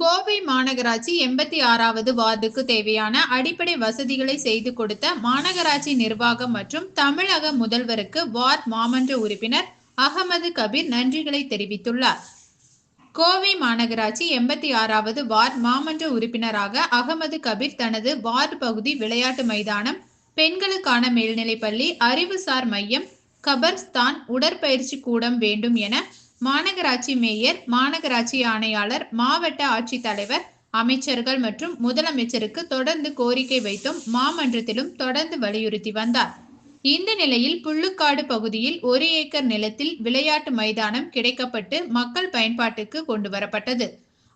கோவை மாநகராட்சி எண்பத்தி ஆறாவது வார்டுக்கு தேவையான அடிப்படை வசதிகளை செய்து கொடுத்த மாநகராட்சி நிர்வாகம் மற்றும் தமிழக முதல்வருக்கு வார்ட் மாமன்ற உறுப்பினர் அகமது கபீர் நன்றிகளை தெரிவித்துள்ளார். கோவை மாநகராட்சி எண்பத்தி ஆறாவது வார்டு மாமன்ற உறுப்பினராக அகமது கபீர் தனது வார்டு பகுதி விளையாட்டு மைதானம் பெண்களுக்கான மேல்நிலைப்பள்ளி அறிவுசார் மையம் கபர்ஸ்தான் உடற்பயிற்சி கூடம் வேண்டும் என மாநகராட்சி மேயர் மாநகராட்சி ஆணையாளர் மாவட்ட ஆட்சித்தலைவர் அமைச்சர்கள் மற்றும் முதலமைச்சருக்கு தொடர்ந்து கோரிக்கை வைத்தும் மாமன்றத்திலும் தொடர்ந்து வலியுறுத்தி வந்தார். இந்த நிலையில் புல்லுக்காடு பகுதியில் ஒரு ஏக்கர் நிலத்தில் விளையாட்டு மைதானம் கிடைக்கப்பட்டு மக்கள் பயன்பாட்டுக்கு கொண்டு வரப்பட்டது.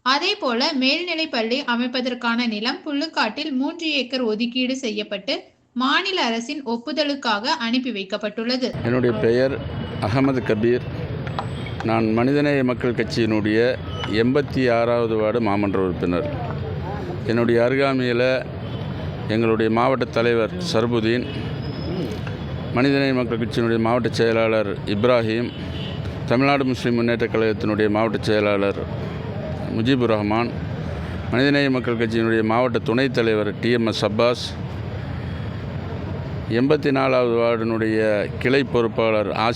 அதேபோல மேல்நிலை பள்ளி அமைப்பதற்கான நிலம் புள்ளுக்காட்டில் மூன்று ஏக்கர் ஒதுக்கீடு செய்யப்பட்டு மாநில அரசின் ஒப்புதலுக்காக அனுப்பி வைக்கப்பட்டுள்ளது. என்னுடைய பெயர் அகமது கபீர். நான் மனிதநேய மக்கள் கட்சியினுடைய எண்பத்தி ஆறாவது வார்டு மாமன்ற உறுப்பினர். என்னுடைய அருகாமையில் எங்களுடைய மாவட்ட தலைவர் சர்புதீன் மனிதநேய மக்கள் கட்சியினுடைய மாவட்ட செயலாளர் இப்ராஹிம் தமிழ்நாடு முஸ்லீம் முன்னேற்றக் கழகத்தினுடைய மாவட்ட செயலாளர் முஜிபுர் ரஹ்மான் மனிதநேய மக்கள் கட்சியினுடைய மாவட்ட துணைத் தலைவர் டிஎம்எஸ் அப்பாஸ் எண்பத்தி நாலாவது வார்டினுடைய கிளை பொறுப்பாளர் ஆசி